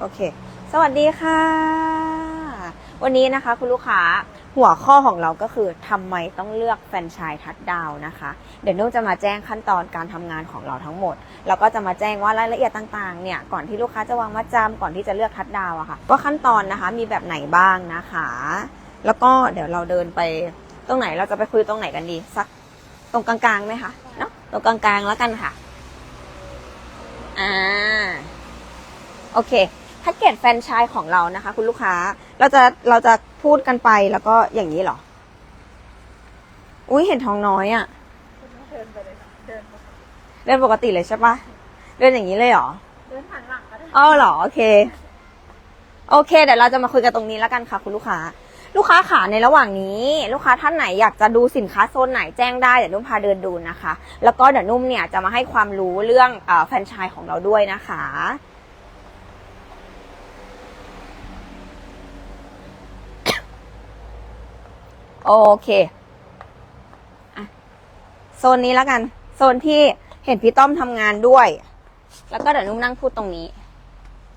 โอเค สวัสดีค่ะ วันนี้นะคะคุณลูกค้าหัวข้อของเราก็คือทำไมต้องเลือกแฟนชส์ทัดดาวนะคะ เดี๋ยวนุ่นจะมาแจ้งขั้นตอนการทำงานของเราทั้งหมด แล้วก็จะมาแจ้งว่ารายละเอียดต่างๆเนี่ยก่อนที่ลูกค้าจะวางมัดจำก่อนที่จะเลือกทัดดาวอะค่ะว่าขั้นตอนนะคะมีแบบไหนบ้างนะคะ แล้วก็เดี๋ยวเราเดินไปตรงไหนเราจะไปคุยตรงไหนกันดีสักตรงกลางๆไหมคะเนาะตรงกลางๆแล้วกันค่ะอ่าโอเค พ็กเกจแฟรนไชส์ของเรานะคะ คุณลูกค้า เราจะเราจะพูดกันไปแล้วก็อย่างนี้เหรอ อุ้ยเห็นท้องน้อยอะ่ะ เดินไปเลยค่ะเดินมาเดินปกติเลยใช่ปะเดินอย่างนี้เลยเหรอ เดินหันหลังก็ได้อ๋อเหรอ โอเค โอเค เดี๋ยวเราจะมาคุยกันตรงนี้แล้วกันค่ะคุณลูกค้า ลูกค้าขาในระหว่างนี้ ลูกค้าท่านไหนอยากจะดูสินค้าโซนไหนแจ้งได้เดี๋ยวนุ่มพาเดินดูนะคะ แล้วก็เดี๋ยวนุ่มเนี่ยจะมาให้ความรู้เรื่องเออแฟรนไชส์ของเราด้วยนะคะ โอเคอะโซนนี้แล้วกัน โซนที่เห็นพี่ต้อมทำงานด้วย แล้วก็เดี๋ยวนุ่มนั่งพูดตรงนี้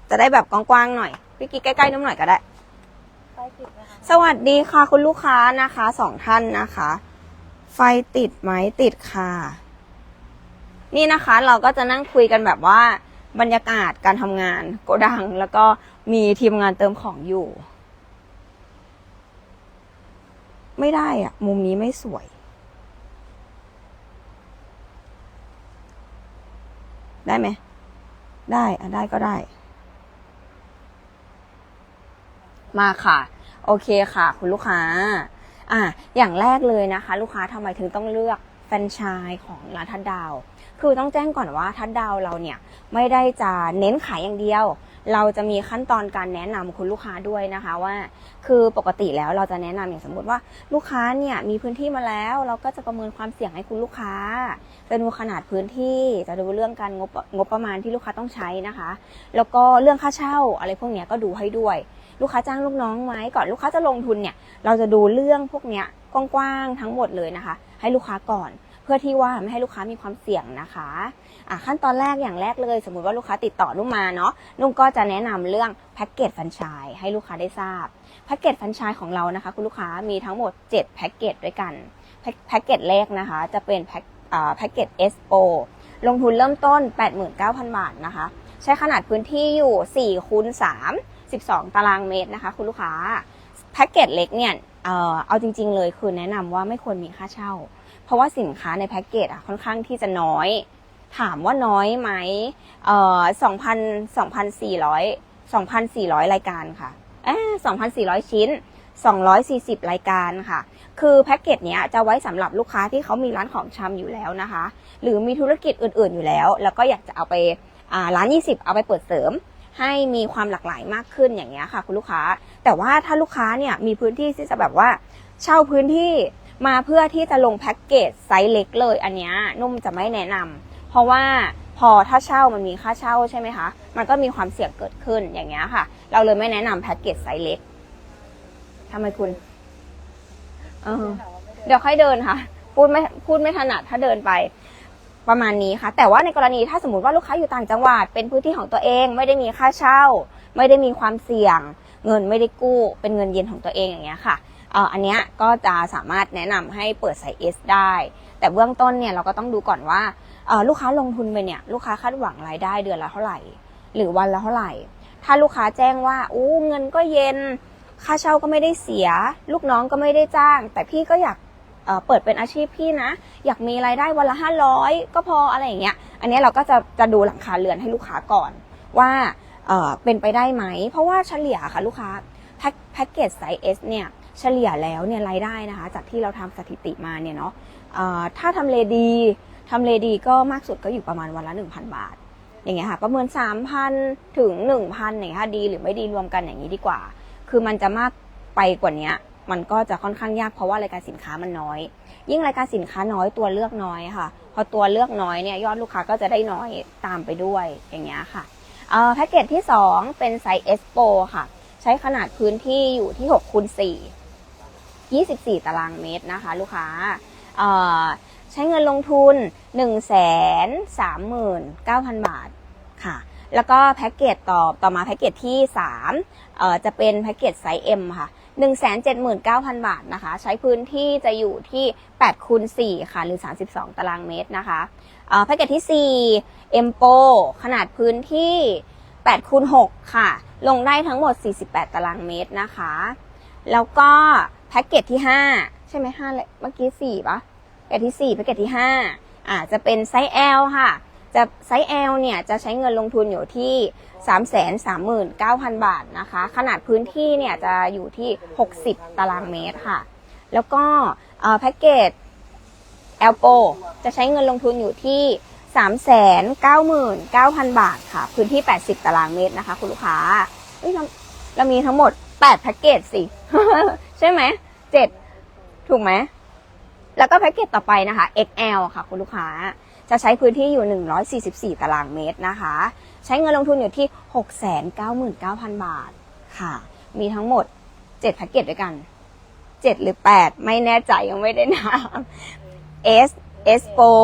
จะได้แบบกว้างๆหน่อย พี่กิ๊กใกล้ๆนุ่มหน่อยก็ได้ไปติดนะคะสวัสดีค่ะคุณลูกค้านะคะสองท่านนะคะ ไฟติดไหมติดค่ะ นี่นะคะเราก็จะนั่งคุยกันแบบว่าบรรยากาศการทำงานโกดัง แล้วก็มีทีมงานเติมของอยู่ ไม่ได้อะมุมนี้ไม่สวย ได้ไหม ได้อะได้ก็ได้ มาค่ะ โอเคค่ะ คุณลูกค้า อะอย่างแรกเลยนะคะ ลูกค้าทำไมถึงต้องเลือก ฟรนไชส์ของร้านทัดดาว คือต้องแจ้งก่อนว่าทัดดาวเราเนี่ยไม่ได้จะเน้นขายอย่างเดียว เราจะมีขั้นตอนการแนะนำคุณลูกค้าด้วยนะคะว่า คือปกติแล้วเราจะแนะนำอย่างสมมติว่าลูกค้าเนี่ยมีพื้นที่มาแล้ว เราก็จะประเมินความเสี่ยงให้คุณลูกค้า จะดูขนาดพื้นที่ จะดูเรื่องการงบงบประมาณที่ลูกค้าต้องใช้นะคะ แล้วก็เรื่องค่าเช่าอะไรพวกเนี้ยก็ดูให้ด้วย ลูกค้าจ้างลูกน้องไหมก่อนลูกค้าจะลงทุนเนี่ยเราจะดูเรื่องพวกเนี้ยกว้างๆทั้งหมดเลยนะคะ ให้ลูกค้าก่อน เพื่อที่ว่าไม่ให้ลูกค้ามีความเสี่ยงนะคะอะขั้นตอนแรกอย่างแรกเลย สมมุติว่าลูกค้าติดต่อนุ่มมาเนาะนุ่มก็จะแนะนำเรื่องแพ็กเกจแฟรนไชส์ให้ลูกค้าได้ทราบแพ็กเกจแฟรนไชส์ของเรานะคะ คุณลูกค้ามีทั้งหมด 7แพ็กเกจด้วยกันแพ็คแพ็กเกจแรกนะคะ จะเป็นแพ็กแพ็กเกจเอสโปลงทุนเริ่มต้น 89,000 บาทนะคะ ใช้ขนาดพื้นที่อยู่4คูณ3 12 ตารางเมตรนะคะ คุณลูกค้า แพ็กเกจเล็กเนี่ยเอ่อเอาจริง ๆ เลยคือแนะนำว่าไม่ควรมีค่าเช่า เพราะว่าสินค้าในแพ็กเกจอะค่อนข้างที่จะน้อย ถามว่าน้อยไหมเอ่อ2,000 2,400 2,400รายการค่ะเอ๊2,400ชิ้น 240 รายการค่ะ คือแพ็กเกจเนี้ยจะไว้สำหรับลูกค้าที่เขามีร้านของชำอยู่แล้วนะคะ หรือมีธุรกิจอื่นๆอยู่แล้ว แล้วก็อยากจะเอาไปอ่าร้าน 20 เอาไปเปิดเสริม ให้มีความหลากหลายมากขึ้นอย่างเงี้ยค่ะคุณลูกค้า แต่ว่าถ้าลูกค้าเนี่ยมีพื้นที่ที่จะแบบว่า เช่าพื้นที่มาเพื่อที่จะลงแพ็กเกจไซส์เล็กเลย อันเนี้ยนุ่มจะไม่แนะนำเพราะว่าพอถ้าเช่ามันมีค่าเช่าใช่ไหมคะ มันก็มีความเสี่ยงเกิดขึ้นอย่างเงี้ยค่ะ เราเลยไม่แนะนำแพ็กเกจไซส์เล็กทำไมคุณ เออ เดี๋ยวค่อยเดินค่ะ พูดไม่พูดไม่ถนัดถ้าเดินไป ประมาณนี้ค่ะ แต่ว่าในกรณีถ้าสมมติว่าลูกค้าอยู่ต่างจังหวัด เป็นพื้นที่ของตัวเอง ไม่ได้มีค่าเช่า ไม่ได้มีความเสี่ยง เงินไม่ได้กู้ เป็นเงินเย็นของตัวเองอย่างเงี้ยค่ะเอออันเนี้ยก็จะสามารถแนะนำให้เปิดไซส์ S ได้ แต่เบื้องต้นเนี่ยเราก็ต้องดูก่อนว่าเออลูกค้าลงทุนไปเนี่ยลูกค้าคาดหวังรายได้เดือนละเท่าไหร่ หรือวันละเท่าไหร่ ถ้าลูกค้าแจ้งว่าอู้เงินก็เย็น ค่าเช่าก็ไม่ได้เสีย ลูกน้องก็ไม่ได้จ้าง แต่พี่ก็อยาก เปิดเป็นอาชีพพี่นะ อยากมีรายได้วันละห้าร้อยก็พออะไรอย่างเงี้ยอันนี้เราก็จะจะดูหลังคาเรือนให้ลูกค้าก่อนว่าเป็นไปได้ไหม เพราะว่าเฉลี่ยค่ะลูกค้าแพ็คแพ็กเกจไซส์ S เนี่ยเฉลี่ยแล้วเนี่ยรายได้นะคะ จากที่เราทำสถิติมาเนี่ยเนาะถ้าทำเลดีทำเลดีก็มากสุดก็อยู่ประมาณวันละ 1,000 บาท อย่างเงี้ยค่ะ ประเมิน 3,000 ถึง 1,000อย่างเงี้ยดีหรือไม่ดีรวมกันอย่างนี้ดีกว่า คือมันจะมากไปกว่านี้ มันก็จะค่อนข้างยากเพราะว่ารายการสินค้ามันน้อย ยิ่งรายการสินค้าน้อยตัวเลือกน้อยค่ะ พอตัวเลือกน้อยเนี่ยยอดลูกค้าก็จะได้น้อยตามไปด้วยอย่างเงี้ยค่ะแพ็กเกจที่ 2 เป็นไซส์ S Pro ค่ะ ใช้ขนาดพื้นที่อยู่ที่6คูณ4 24 ตารางเมตรนะคะ ลูกค้าใช้เงินลงทุน 1 3 9 0 0 0 บาทค่ะ แล้วก็แพ็กเกจต่อต่อมาแพ็กเกจที่3เอ่อจะเป็นแพ็กเกจไซส์ M ค่ะ 179,000 บาทนะคะ ใช้พื้นที่จะอยู่ที่8คูณ4ค่ะหรือ 32 ตารางเมตรนะคะแพ็กเกจที่4 M Pro ขนาดพื้นที่8คูณ6ค่ะ ลงได้ทั้งหมด 48 ตารางเมตรนะคะ แล้วก็แพ็กเกจที่ 5 ใช่ไหม5เลยเมื่อกี้4ปะแพ็กเกจที่4แพ็กเกจที่5อ่าจะเป็นไซส์ L ค่ะ จะไซส์ L เนี่ยจะใช้เงินลงทุนอยู่ที่ 339,000 บาทนะคะ ขนาดพื้นที่เนี่ยจะอยู่ที่ 60 ตารางเมตรค่ะ แล้วก็แพ็กเกจ L Pro จะใช้เงินลงทุนอยู่ที่ 399,000 บาทค่ะ พื้นที่ 80 ตารางเมตรนะคะ คุณลูกค้าเอ้ยเราเรามีทั้งหมด 8 แพ็กเกจสิ ใช่ไหม 7 ถูกไหม แล้วก็แพ็กเกจต่อไปนะคะ XL ค่ะคุณลูกค้า จะใช้พื้นที่อยู่ 144 ตารางเมตรนะคะ ใช้เงินลงทุนอยู่ที่ 699,000 บาทค่ะ มีทั้งหมด 7 แพ็กเกจด้วยกัน 7 หรือ 8 ไม่แน่ใจยังไม่ได้นับ S S Pro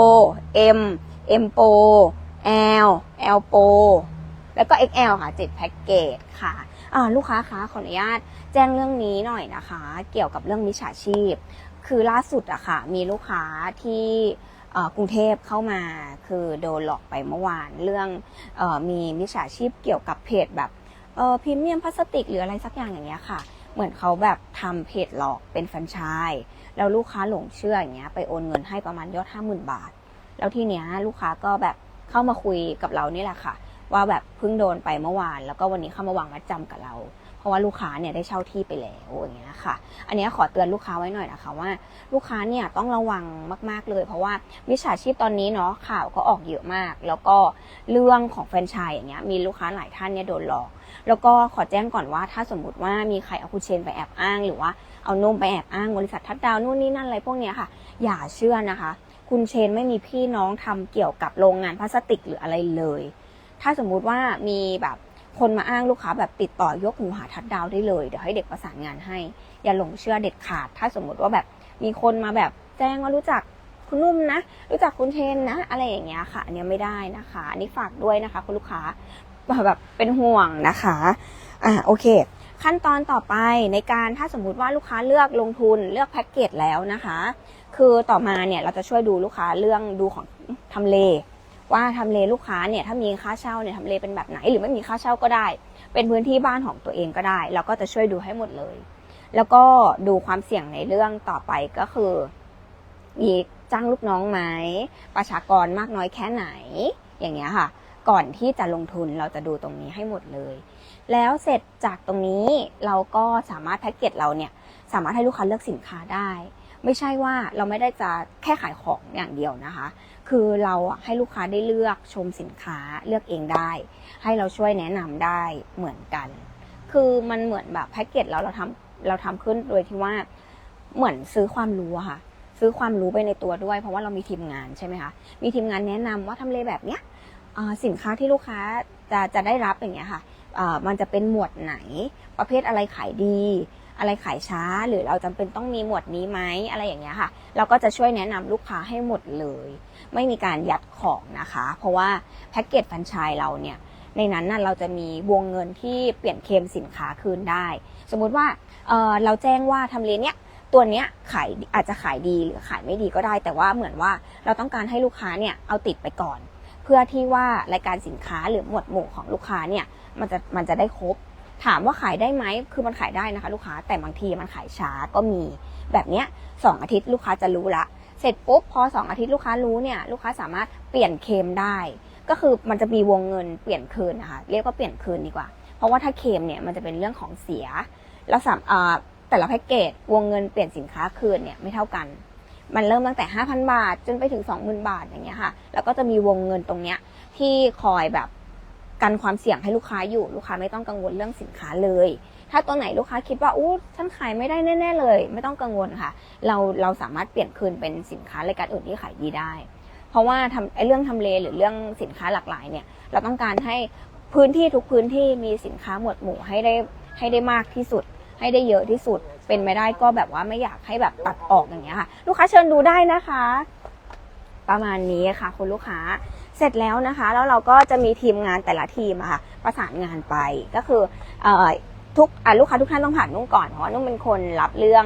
M M Pro L L Pro แล้วก็ XL ค่ะ 7 แพ็กเกจค่ะอ่าลูกค้าคะขออนุญาตแจ้งเรื่องนี้หน่อยนะคะ เกี่ยวกับเรื่องมิจฉาชีพ คือล่าสุดอะค่ะ มีลูกค้าที่กรุงเทพเข้ามาคือโดนหลอกไปเมื่อวานเรื่องออมีมิจฉาชีพเกี่ยวกับเพจแบบเออพรีเมียมพลาสติกหรืออะไรสักอย่างอย่างเงี้ยค่ะ เหมือนเขาแบบทำเพจหลอกเป็นแฟรนไชส์แล้วลูกค้าหลงเชื่ออย่างเงี้ยไปโอนเงินให้ประมาณยอดห้าหมื่นบาท แล้วทีเนี้ยลูกค้าก็แบบเข้ามาคุยกับเรานี่แหละค่ะ ว่าแบบเพิ่งโดนไปเมื่อวาน แล้วก็วันนี้เข้ามาวางมัดจำกับเรา ราะว่าลูกค้าเนี่ยได้เช่าที่ไปแล้วอย่างเงี้ยค่ะ อันนี้ขอเตือนลูกค้าไว้หน่อยนะคะว่า ลูกค้าเนี่ยต้องระวังมาก ๆเลย เพราะว่ามิจฉาชีพตอนนี้เนาะข่าวก็ออกเยอะมาก แล้วก็เรื่องของแฟรนไชส์อย่างเงี้ยมีลูกค้าหลายท่านเนี่ยโดนหลอก แล้วก็ขอแจ้งก่อนว่าถ้าสมมติว่ามีใครเอาคุณเชนไปแอบอ้าง หรือว่าเอานมไปแอบอ้างบริษัททัดดาวนู่นนี่นั่นอะไรพวกเนี้ยค่ะ อย่าเชื่อนะคะ คุณเชนไม่มีพี่น้องทำเกี่ยวกับโรงงานพลาสติกหรืออะไรเลย ถ้าสมมุติว่ามีแบบ คนมาอ้างลูกค้าแบบติดต่อยกหูหาทัดดาวได้เลย เดี๋ยวให้เด็กประสานงานให้ อย่าหลงเชื่อเด็ดขาด ถ้าสมมติว่าแบบมีคนมาแบบแจ้งว่ารู้จักคุณนุ่มนะ รู้จักคุณเชนนะ อะไรอย่างเงี้ยค่ะ อันนี้ไม่ได้นะคะ อันนี้ฝากด้วยนะคะคุณลูกค้าแบบเป็นห่วงนะคะ อ่าโอเค ขั้นตอนต่อไปในการถ้าสมมุติว่าลูกค้าเลือกลงทุนเลือกแพ็กเกจแล้วนะคะ คือต่อมาเนี่ยเราจะช่วยดูลูกค้าเรื่องดูของทำเล ว่าทำเลลูกค้าเนี่ยถ้ามีค่าเช่าเนี่ยทำเลเป็นแบบไหนหรือไม่มีค่าเช่าก็ได้ เป็นพื้นที่บ้านของตัวเองก็ได้ เราก็จะช่วยดูให้หมดเลย แล้วก็ดูความเสี่ยงในเรื่องต่อไปก็คือ มีจ้างลูกน้องไหมประชากรมากน้อยแค่ไหน อย่างเงี้ยค่ะ ก่อนที่จะลงทุนเราจะดูตรงนี้ให้หมดเลย แล้วเสร็จจากตรงนี้เราก็สามารถแพ็กเกจเราเนี่ยสามารถให้ลูกค้าเลือกสินค้าได้ ไม่ใช่ว่าเราไม่ได้จะแค่ขายของอย่างเดียวนะคะ คือเราให้ลูกค้าได้เลือกชมสินค้าเลือกเองได้ ให้เราช่วยแนะนำได้เหมือนกัน คือมันเหมือนแบบแพ็กเกจเราเราทำเราทำขึ้นโดยที่ว่าเหมือนซื้อความรู้ค่ะ ซื้อความรู้ไปในตัวด้วย เพราะว่าเรามีทีมงานใช่ไหมคะมีทีมงานแนะนำว่าทำเลแบบเนี้ยสินค้าที่ลูกค้าจะจะได้รับอย่างเงี้ยค่ะมันจะเป็นหมวดไหนประเภทอะไรขายดี อะไรขายช้า หรือเราจำเป็นต้องมีหมวดนี้ไหมอะไรอย่างเงี้ยค่ะ เราก็จะช่วยแนะนำลูกค้าให้หมดเลย ไม่มีการยัดของนะคะ เพราะว่าแพ็กเกจแฟรนไชส์เราเนี่ยในนั้นน่ะเราจะมีวงเงินที่เปลี่ยนเคมสินค้าคืนได้ สมมุติว่าเเราแจ้งว่าทำเลเนี้ยตัวเนี้ยขายอาจจะขายดีหรือขายไม่ดีก็ได้ แต่ว่าเหมือนว่าเราต้องการให้ลูกค้าเนี่ยเอาติดไปก่อน เพื่อที่ว่ารายการสินค้าหรือหมวดหมู่ของลูกค้าเนี่ยมันจะมันจะได้ครบ ถามว่าขายได้ไหมคือมันขายได้นะคะ ลูกค้าแต่บางทีมันขายช้าก็มี แบบเนี้ยสองอาทิตย์ลูกค้าจะรู้ละ เสร็จปุ๊บพอสองอาทิตย์ลูกค้ารู้เนี่ยลูกค้าสามารถเปลี่ยนเคมได้ ก็คือมันจะมีวงเงินเปลี่ยนคืนนะคะเรียกว่าเปลี่ยนคืนดีกว่า เพราะว่าถ้าเคมเนี่ยมันจะเป็นเรื่องของเสียแล้วสามแต่ละแพ็กเกจวงเงินเปลี่ยนสินค้าคืนเนี่ยไม่เท่ากัน มันเริ่มตั้งแต่ 5,000 บาท จนไปถึง 20,000 บาทอย่างเงี้ยค่ะ แล้วก็จะมีวงเงินตรงเนี้ยที่คอยแบบ กันความเสี่ยงให้ลูกค้าอยู่ ลูกค้าไม่ต้องกังวลเรื่องสินค้าเลย ถ้าตัวไหนลูกค้าคิดว่าอู้ฉันขายไม่ได้แน่ๆเลย ไม่ต้องกังวลค่ะ เราเราสามารถเปลี่ยนคืนเป็นสินค้ารายการอื่นที่ขายดีได้ เพราะว่าทำไอ้เรื่องทำเลหรือเรื่องสินค้าหลากหลายเนี่ย เราต้องการให้พื้นที่ทุกพื้นที่มีสินค้าหมวดหมู่ให้ได้ให้ได้มากที่สุด ให้ได้เยอะที่สุด เป็นไม่ได้ก็แบบว่าไม่อยากให้แบบตัดออกอย่างเงี้ยค่ะ ลูกค้าเชิญดูได้นะคะ ประมาณนี้ค่ะคุณลูกค้า เสร็จแล้วนะคะ แล้วเราก็จะมีทีมงานแต่ละทีมอะค่ะประสานงานไปก็คืออทุกลูกค้าทุกท่านต้องผ่านนุ่งก่อนเพราะว่านุ่งเป็นคนรับเรื่อง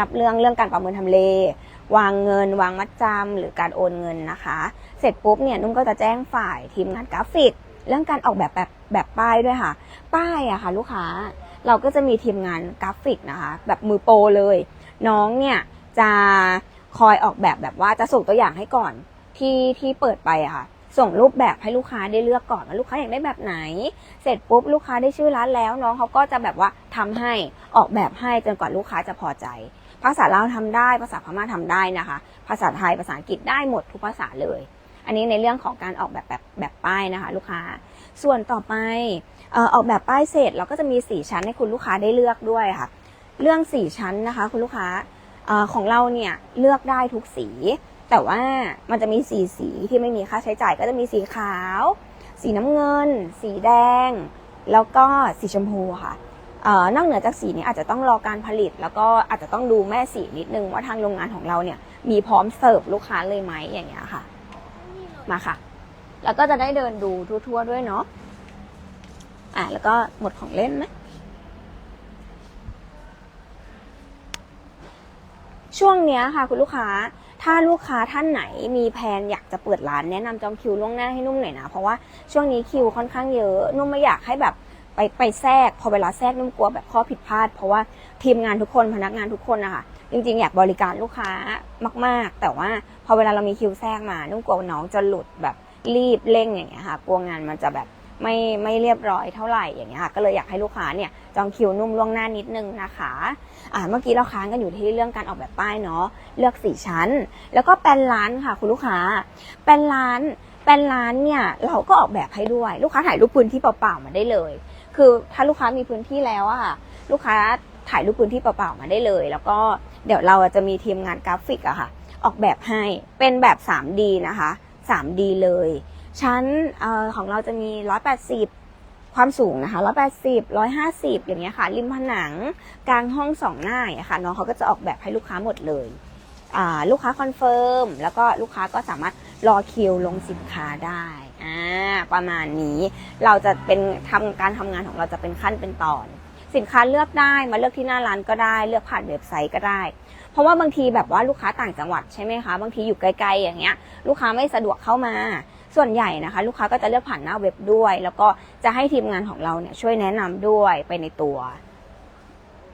รับเรื่องเรื่องการประเมินทำเล วางเงิน วางมัดจำหรือการโอนเงินนะคะ เสร็จปุ๊บเนี่ยนุ่งก็จะแจ้งฝ่ายทีมงานกราฟิก เรื่องการออกแบบแบบแบบป้ายด้วยค่ะ ป้ายอะค่ะ ลูกค้าเราก็จะมีทีมงานกราฟิกนะคะ แบบมือโปรเลย น้องเนี่ยจะคอยออกแบบแบบว่าจะส่งตัวอย่างให้ก่อนที่ที่เปิดไปอะค่ะ ส่งรูปแบบให้ลูกค้าได้เลือกก่อนว่าลูกค้าอยากได้แบบไหน เสร็จปุ๊บลูกค้าได้ชื่อร้านแล้วน้องเขาก็จะแบบว่าทำให้ออกแบบให้จนกว่าลูกค้าจะพอใจ ภาษาลาวทำได้ ภาษาพม่าทำได้นะคะ ภาษาไทยภาษาอังกฤษได้หมดทุกภาษาเลย อันนี้ในเรื่องของการออกแบบแบบแบบป้ายนะคะ ลูกค้า ส่วนต่อไปออกแบบป้ายเสร็จเราก็จะมีสีชั้นให้คุณลูกค้าได้เลือกด้วยค่ะ เรื่องสีชั้นนะคะ คุณลูกค้าอของเราเนี่ยเลือกได้ทุกสี แต่ว่ามันจะมีสีสีที่ไม่มีค่าใช้จ่ายก็จะมีสีขาว สีน้ำเงิน สีแดง แล้วก็สีชมพูค่ะออนอกเหนือจากสีนี้อาจจะต้องรอการผลิต แล้วก็อาจจะต้องดูแม่สีนิดนึงว่าทางโรงงานของเราเนี่ยมีพร้อมเสิร์ฟลูกค้าเลยไหมอย่างเงี้ยค่ะ มาค่ะ แล้วก็จะได้เดินดูทั่วๆด้วยเนาะอะแล้วก็หมดของเล่นไหมช่วงเนี้ยค่ะคุณลูกค้า ถ้าลูกค้าท่านไหนมีแผนอยากจะเปิดร้านแนะนำจองคิวล่วงหน้าให้นุ่มหน่อยนะ เพราะว่าช่วงนี้คิวค่อนข้างเยอะ นุ่มไม่อยากให้แบบไปไปแทรก พอเวลาแทรกนุ่มกลัวแบบข้อผิดพลาด เพราะว่าทีมงานทุกคนพนักงานทุกคนนะคะจริงๆ อยากบริการลูกค้ามาก ๆ แต่ว่าพอเวลาเรามีคิวแทรกมา นุ่มกลัวน้องจะหลุดแบบรีบเร่งอย่างเงี้ยค่ะ กลัวงานมันจะแบบ ไม่ไม่เรียบร้อยเท่าไหร่อย่างเงี้ยค่ะก็เลยอยากให้ลูกค้าเนี่ยจองคิวนุ่มล่วงหน้านิดนึงนะคะอ่าเมื่อกี้เราค้างกันอยู่ที่เรื่องการออกแบบป้ายเนาะเลือกสีชั้น แล้วก็แปลนร้านค่ะคุณลูกค้าแปลนร้านแปลนร้านเนี่ยเราก็ออกแบบให้ด้วย ลูกค้าถ่ายรูปพื้นที่เปล่าๆมาได้เลย คือถ้าลูกค้ามีพื้นที่แล้วอะค่ะลูกค้าถ่ายรูปพื้นที่เปล่าๆมาได้เลย แล้วก็เดี๋ยวเราจะมีทีมงานกราฟิกอะค่ะ ออกแบบให้เป็นแบบ 3D นะคะ 3D เลย ชั้นออของเราจะมี 180ความสูงนะคะ 180 150 อย่างเงี้ยค่ะ ริมผนัง กลางห้องสองหน้าอย่างเงี้ยค่ะ น้องเขาก็จะออกแบบให้ลูกค้าหมดเลย ลูกค้าคอนเฟิร์ม แล้วก็ลูกค้าก็สามารถรอคิวลงสินค้าได้ อ่า ประมาณนี้ เราจะเป็นทำการทำงานของเราจะเป็นขั้นเป็นตอน สินค้าเลือกได้ มาเลือกที่หน้าร้านก็ได้ เลือกผ่านเว็บไซต์ก็ได้ เพราะว่าบางทีแบบว่าลูกค้าต่างจังหวัดใช่ไหมคะ บางทีอยู่ไกลๆอย่างเงี้ย ลูกค้าไม่สะดวกเข้ามา ส่วนใหญ่นะคะ ลูกค้าก็จะเลือกผ่านหน้าเว็บด้วย แล้วก็จะให้ทีมงานของเราเนี่ยช่วยแนะนำด้วยไปในตัว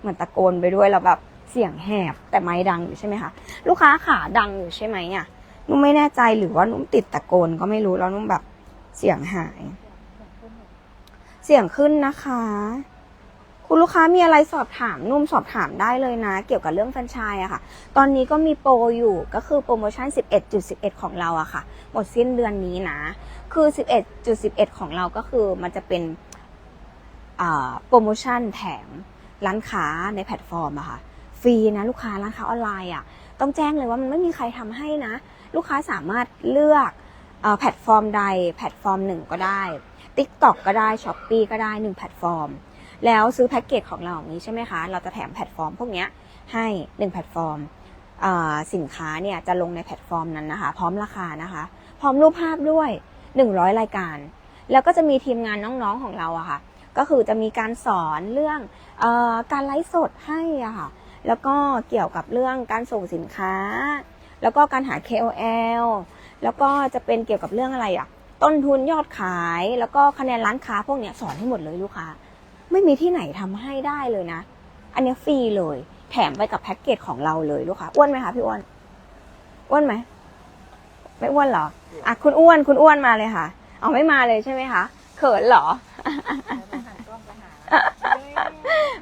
เหมือนตะโกนไปด้วยแล้วแบบเสียงแหบแต่ไม้ดังอยู่ใช่ไหมคะลูกค้าขาดังอยู่ใช่ไหมอะนุ่มไม่แน่ใจหรือว่านุ่มติดตะโกนก็ไม่รู้แล้วนุ่มแบบเสียงหาย เสียงขึ้นนะคะ คุณลูกค้ามีอะไรสอบถามนุ่มสอบถามได้เลยนะ เกี่ยวกับเรื่องแฟรนไชส์อะค่ะ ตอนนี้ก็มีโปรอยู่ก็คือโปรโมชั่น 11.11 ของเราอะค่ะ หมดสิ้นเดือนนี้นะ คือ 11.11 ของเราก็คือมันจะเป็นโปรโมชั่นแถมร้านค้าในแพลตฟอร์มอะค่ะ ฟรีนะลูกค้าร้านค้าออนไลน์อะต้องแจ้งเลยว่ามันไม่มีใครทำให้นะ ลูกค้าสามารถเลือกแพลตฟอร์มใดแพลตฟอร์มหนึ่งก็ได้ TikTok ก็ได้ s h อ p e e ก็ได้หนึ่งแพลตฟอร์ม แล้วซื้อแพ็กเกจของเราอย่างนี้ใช่ไหมคะ เราจะแถมแพลตฟอร์มพวกนี้ให้หนึ่งแพลตฟอร์มสินค้าเนี่ยจะลงในแพลตฟอร์มนั้นนะคะ พร้อมราคานะคะ พร้อมรูปภาพด้วย 100 รายการ แล้วก็จะมีทีมงานน้องๆของเราอะค่ะ ก็คือจะมีการสอนเรื่องออการไลฟ์สดให้อะค่ะ แล้วก็เกี่ยวกับเรื่องการส่งสินค้า แล้วก็การหา KOL แล้วก็จะเป็นเกี่ยวกับเรื่องอะไรอะต้นทุนยอดขาย แล้วก็คะแนนร้านค้าพวกเนี้ยสอนให้หมดเลยลูกค้า ไม่มีที่ไหนทำให้ได้เลยนะ อันนี้ฟรีเลย แถมไปกับแพ็กเกจของเราเลยลูกค้าอ้วนไหมคะพี่อ้วนอ้วนไหมไม่อ้วนเหรออะคุณอ้วนคุณอ้วนมาเลยค่ะ เอาไม่มาเลยใช่ไหมคะเขินเหรอ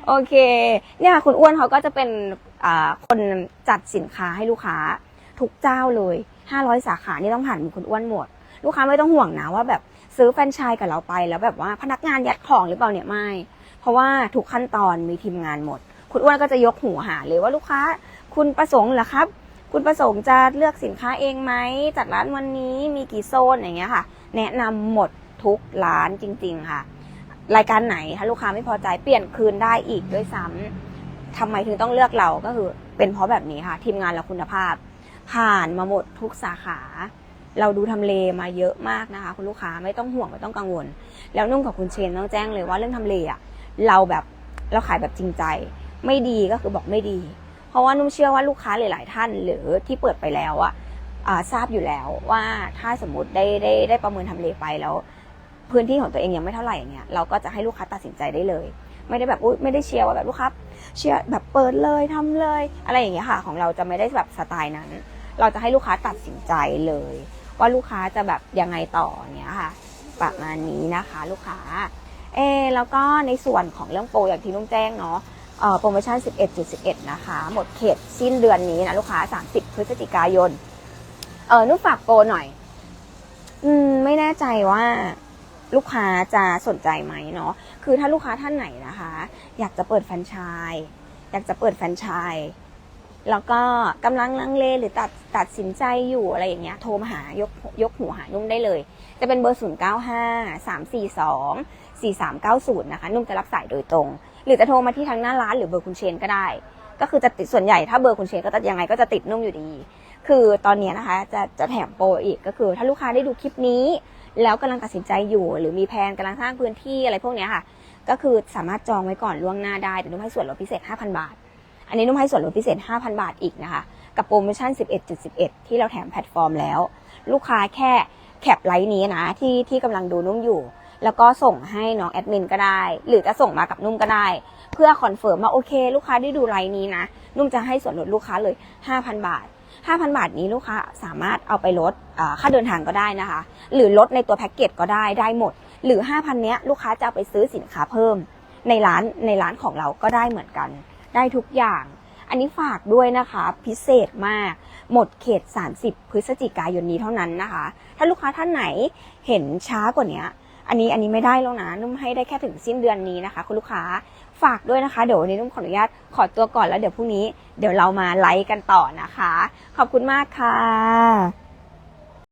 โอเค เนี่ยค่ะคุณอ้วนเขาก็จะเป็นคนจัดสินค้าให้ลูกค้า ทุกเจ้าเลย500สาขานี่ต้องผ่านมือคุณอ้วนหมด ลูกค้าไม่ต้องห่วงนะว่าแบบซื้อแฟรนไชส์กับเราไป แล้วแบบว่าพนักงานยัดของหรือเปล่าเนี่ยไม่ ราะว่าทุกขั้นตอนมีทีมงานหมด คุณอ้วนก็จะยกหูหาเลยว่าลูกค้า คุณประสงค์เหรอครับ คุณประสงค์จะเลือกสินค้าเองไหมจัดร้านวันนี้มีกี่โซนอย่างเงี้ยค่ะ แนะนำหมดทุกร้านจริง ๆค่ะ รายการไหนถ้าลูกค้าไม่พอใจเปลี่ยนคืนได้อีกด้วยซ้ำทำไมถึงต้องเลือกเราก็คือ เป็นเพราะแบบนี้ค่ะ ทีมงานเราคุณภาพ ผ่านมาหมดทุกสาขาเราดูทำเลมาเยอะมากนะคะ คุณลูกค้าไม่ต้องห่วงไม่ต้องกังวล แล้วนุ่มกับคุณเชนต้องแจ้งเลยว่าเรื่องทำเลอะ เราแบบเราขายแบบจริงใจ ไม่ดีก็คือบอกไม่ดี เพราะว่านุ่มเชื่อว่าลูกค้าหลาย ๆ ท่าน หรือที่เปิดไปแล้วอะอ่าทราบอยู่แล้วว่าถ้าสมมติได้ได้ได้ประเมินทำเลไปแล้ว พื้นที่ของตัวเองยังไม่เท่าไหร่เงี้ยเราก็จะให้ลูกค้าตัดสินใจได้เลย ไม่ได้แบบอุ๊ยไม่ได้เชียร์ว่าแบบลูกค้าเชียร์แบบเปิดเลยทำเลย อะไรอย่างเงี้ยค่ะ ของเราจะไม่ได้แบบสไตล์นั้น เราจะให้ลูกค้าตัดสินใจเลย ว่าลูกค้าจะแบบยังไงต่อเนี้ยค่ะประมาณนี้นะคะ ลูกค้า เอแล้วก็ในส่วนของเรื่องโปรอย่างที่นุ่งแจ้งเนาะโปรโมชั่น 11.11 นะคะ หมดเขตสิ้นเดือนนี้นะลูกค้า 30 พฤศจิกายน เออนุ่งฝากโปรหน่อย อืม ไม่แน่ใจว่าลูกค้าจะสนใจไหมเนาะ คือถ้าลูกค้าท่านไหนนะคะ อยากจะเปิดแฟรนไชส์อยากจะเปิดแฟรนไชส์แล้วก็กำลังลังเลหรือตัดตัดสินใจอยู่อะไรอย่างเงี้ย โทรมาหายกยกหูหานุ่มได้เลย จะเป็นเบอร์ 0 9 5 3 4 2 4 3 9 0 นะคะ นุ่มจะรับสายโดยตรง หรือจะโทรมาที่ทางหน้าร้านหรือเบอร์คุณเชนก็ได้ ก็คือจะติดส่วนใหญ่ถ้าเบอร์คุณเชนก็จะยังไงก็จะติดนุ่มอยู่ดี คือตอนนี้นะคะจะจะแถมโปรอีกก็คือถ้าลูกค้าได้ดูคลิปนี้ แล้วกำลังตัดสินใจอยู่ หรือมีแผนกำลังสร้างพื้นที่อะไรพวกนี้ค่ะ ก็คือสามารถจองไว้ก่อนล่วงหน้าได้แต่นุ่มให้ส่วนลดพิเศษ 5,000 บาท อันนี้นุ่มให้ส่วนลดพิเศษ 5,000 บาทอีกนะคะกับโปรโมชั่น 11.11 ที่เราแถมแพลตฟอร์มแล้ว ลูกค้าแค่แคปไลน์นี้นะที่ที่กำลังดูนุ่มอยู่ แล้วก็ส่งให้น้องแอดมินก็ได้ หรือจะส่งมากับนุ่มก็ได้ เพื่อคอนเฟิร์มว่าโอเค ลูกค้าได้ดูไลน์นี้นะ นุ่มจะให้ส่วนลดลูกค้าเลย 5,000 บาท 5,000 บาทนี้ลูกค้าสามารถเอาไปลดค่าเดินทางก็ได้นะคะ หรือลดในตัวแพ็กเกจก็ได้ได้หมด หรือ 5,000เนี้ยลูกค้าจะเอาไปซื้อสินค้าเพิ่ม ในร้านในร้านของเราก็ได้เหมือนกัน ได้ทุกอย่างอันนี้ฝากด้วยนะคะพิเศษมาก หมดเขต 30 พฤศจิกายนนี้เท่านั้นนะคะ ถ้าลูกค้าท่านไหนเห็นช้ากว่านี้ อันนี้อันนี้ไม่ได้แล้วนะนุ่มให้ได้แค่ถึงสิ้นเดือนนี้นะคะ คุณลูกค้าฝากด้วยนะคะ เดี๋ยววันนี้นุ่มขออนุญาตขอตัวก่อนแล้วเดี๋ยวพรุ่งนี้ เดี๋ยวเรามาไลฟ์กันต่อนะคะ ขอบคุณมากค่ะ